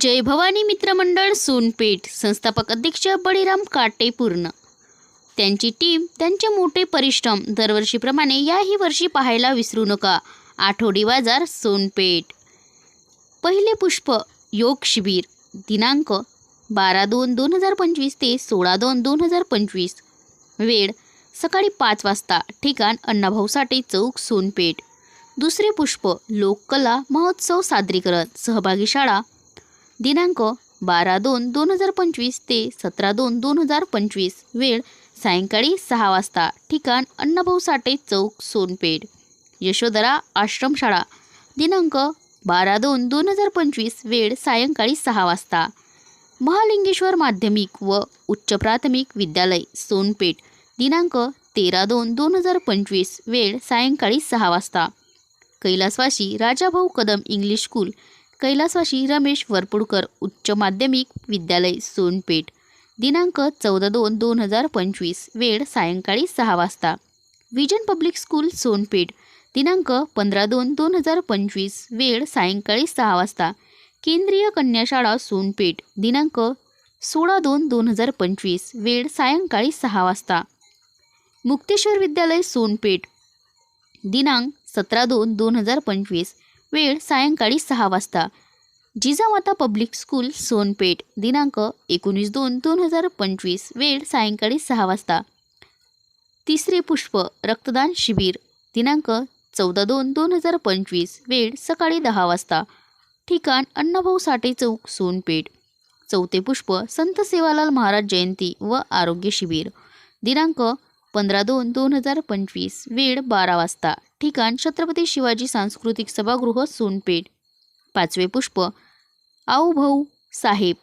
जय भवानी मित्रमंडळ सोनपेठ. संस्थापक अध्यक्ष बळीराम काटे पूर्ण. त्यांची टीम त्यांचे मोठे परिश्रम दरवर्षीप्रमाणे याही वर्षी पाहायला विसरू नका. आठवडी बाजार सोनपेठ. पहिले पुष्प योग शिबिर. दिनांक बारा दोन दोन हजार पंचवीस ते सोळा दोन दोन हजार पंचवीस. वेळ सकाळी पाच वाजता. ठिकाण अण्णाभाऊ साठे चौक सोनपेठ. दुसरे पुष्प लोककला महोत्सव सादरीकरण. सहभागी शाळा दिनांक बारा दोन दोन हजार पंचवीस ते सतरा दोन दोन हजार पंचवीस वेळ सायंकाळी सहा वाजता ठिकाण अण्णाभाऊ साठे चौक सोनपेठ. यशोधरा आश्रमशाळा दिनांक बारा दोन दोन हजार पंचवीस वेळ सायंकाळी सहा वाजता. महालिंगेश्वर माध्यमिक व उच्च प्राथमिक विद्यालय सोनपेठ. दिनांक तेरा दोन दोन हजार पंचवीस वेळ सायंकाळी सहा वाजता. कैलासवाशी राजाभाऊ कदम इंग्लिश स्कूल. कैलासवाशी रमेश वरपुडकर उच्च माध्यमिक विद्यालय सोनपेठ दिनांक चौदा दोन दोन हजार पंचवीस वेळ सायंकाळी सहा वाजता. विजन पब्लिक स्कूल सोनपेठ दिनांक पंधरा दोन दोन हजार पंचवीस वेळ सायंकाळी सहा वाजता. केंद्रीय कन्याशाळा सोनपेठ दिनांक सोळा दोन दोन हजार पंचवीस वेळ सायंकाळी सहा वाजता. मुक्तेश्वर विद्यालय सोनपेठ दिनांक सतरा दोन दोन हजार पंचवीस वेळ सायंकाळी सहा वाजता. जिजामाता पब्लिक स्कूल सोनपेठ दिनांक एकोणीस दोन दोन हजार पंचवीस वेळ सायंकाळी सहा वाजता. तिसरे पुष्प रक्तदान शिबिर दिनांक चौदा दोन दोन हजार पंचवीस वेळ सकाळी दहा वाजता. ठिकाण अण्णाभाऊ साठे चौक सोनपेठ. चौथे पुष्प संत सेवालाल महाराज जयंती व आरोग्य शिबिर दिनांक पंधरा दोन दोन हजार पंचवीस वेळ बारा वाजता. ठिकाण छत्रपती शिवाजी सांस्कृतिक सभागृह सोनपेठ. पाचवे पुष्प आऊ भाऊ साहेब.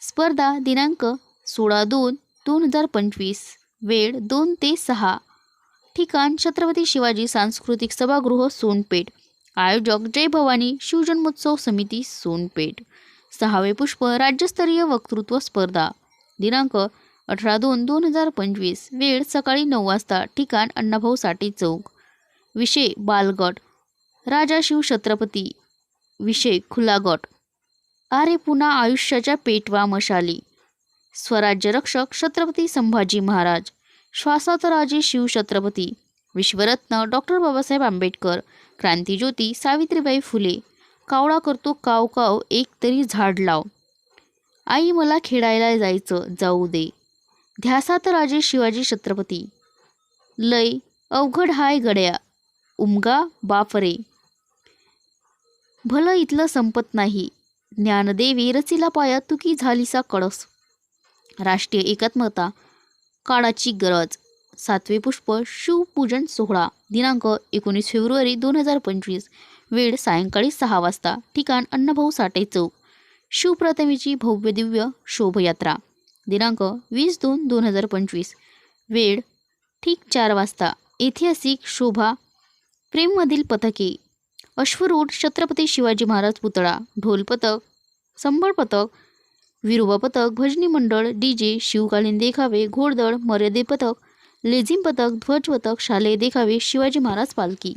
स्पर्धा दिनांक सोळा दोन दोन हजार पंचवीस वेळ दोन ते सहा. ठिकाण छत्रपती शिवाजी सांस्कृतिक सभागृह सोनपेठ. आयोजक जय भवानी शिवजन्मोत्सव समिती सोनपेठ. सहावे पुष्प राज्यस्तरीय वक्तृत्व स्पर्धा. दिनांक अठरा दोन दोन हजार पंचवीस वेळ सकाळी नऊ वाजता ठिकाण अण्णाभाऊ साठे चौक. विषय बालगट. राजा शिव छत्रपती. विषय खुला गट आरे पुन्हा आयुष्याच्या पेटवा मशाली. स्वराज्य रक्षक छत्रपती संभाजी महाराज. श्वासात राजे शिव छत्रपती. विश्वरत्न डॉक्टर बाबासाहेब आंबेडकर. क्रांतीज्योती सावित्रीबाई फुले. कावळा करतो काव काव एक तरी झाड लाव. आई मला खेळायला जायचं जाऊ दे. ध्यासात राजे शिवाजी छत्रपती. लय अवघड हाय गड्या. उमगा बापरे. भलं इथलं संपत नाही. ज्ञानदेवी रचिला पाया तुकी झालीसा कळस. राष्ट्रीय एकात्मता काळाची गरज. सातवे पुष्प शिवपूजन सोहळा दिनांक एकोणीस फेब्रुवारी दोन हजार पंचवीस. वेळ सायंकाळी सहा वाजता ठिकाण अण्णाभाऊ साठे चौक. शिवप्रतिमेची भव्य दिव्य शोभयात्रा दिनांक वीस दोन दोन हजार पंचवीस. वेळ ठीक चार वाजता. ऐतिहासिक शोभा प्रेममधील पथके. अश्वरूढ छत्रपती शिवाजी महाराज पुतळा ढोल पथक संबळ पथक विरोबा पथक भजनी मंडळ डी जे शिवकालीन देखावे घोडदळ मर्यादे पथक लेझिम पथक ध्वज पथक शालेय देखावे शिवाजी महाराज पालखी.